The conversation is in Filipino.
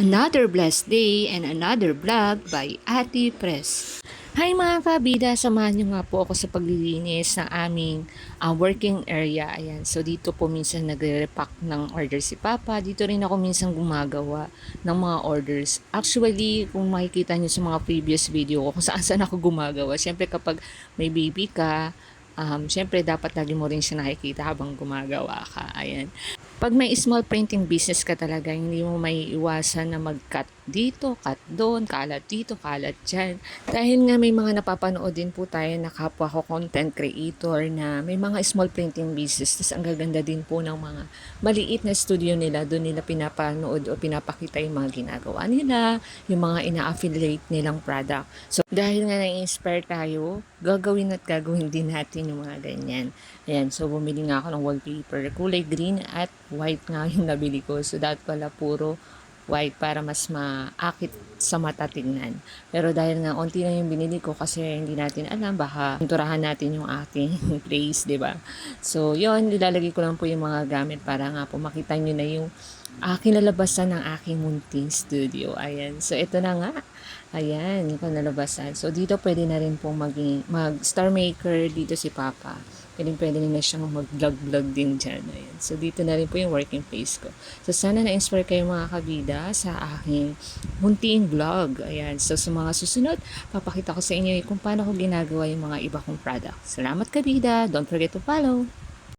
Another blessed day and another vlog by Ate Press. Hi mga kabida, samahan niyo nga po ako sa paglilinis ng aming ah, working area. Ayan, so dito po minsan nagre-repack ng order si Papa. Dito rin ako minsan gumagawa ng mga orders. Actually, kung makikita niyo sa mga previous video ko kung saan saan ako gumagawa. Siyempre kapag may baby ka, um, siyempre dapat lagi mo rin siya nakikita habang gumagawa ka. Ayan. Pag may small printing business ka talaga, hindi mo may iwasan na mag-cut dito, cut doon, kalat dito, kalat dyan. Dahil nga may mga napapanood din po tayo na kapwa ko content creator na may mga small printing business. Tapos ang gaganda din po ng mga maliit na studio nila. Doon nila pinapanood o pinapakita yung mga ginagawa nila, yung mga ina-affiliate nilang product. So dahil nga na-inspire tayo, gagawin at gagawin din natin yung mga ganyan. Ayan, so bumili nga ako ng wallpaper. Kulay green at white nga yung nabili ko. So dapat pala puro white para mas maakit sa mata tignan. Pero dahil nga onti lang yung binili ko kasi hindi natin alam baka pinturahan natin yung ating place, 'di ba? So, yon nilalagay ko lang po yung mga gamit para nga po makita nyo na yung aking lalabasan ng aking munting studio. Ayan. So, ito na nga. Ayan, yung nalabasan. So, dito pwede na rin pong maging, mag-star maker dito si Papa. Pwede pwede na siyang mag-vlog-vlog din dyan. Ayan. So, dito na rin po yung working place ko. So, sana na-inspire kayo mga kabida sa aking munting vlog. Ayan. So, sa mga susunod, papakita ko sa inyo kung paano ko ginagawa yung mga iba kong product. Salamat kabida. Don't forget to follow.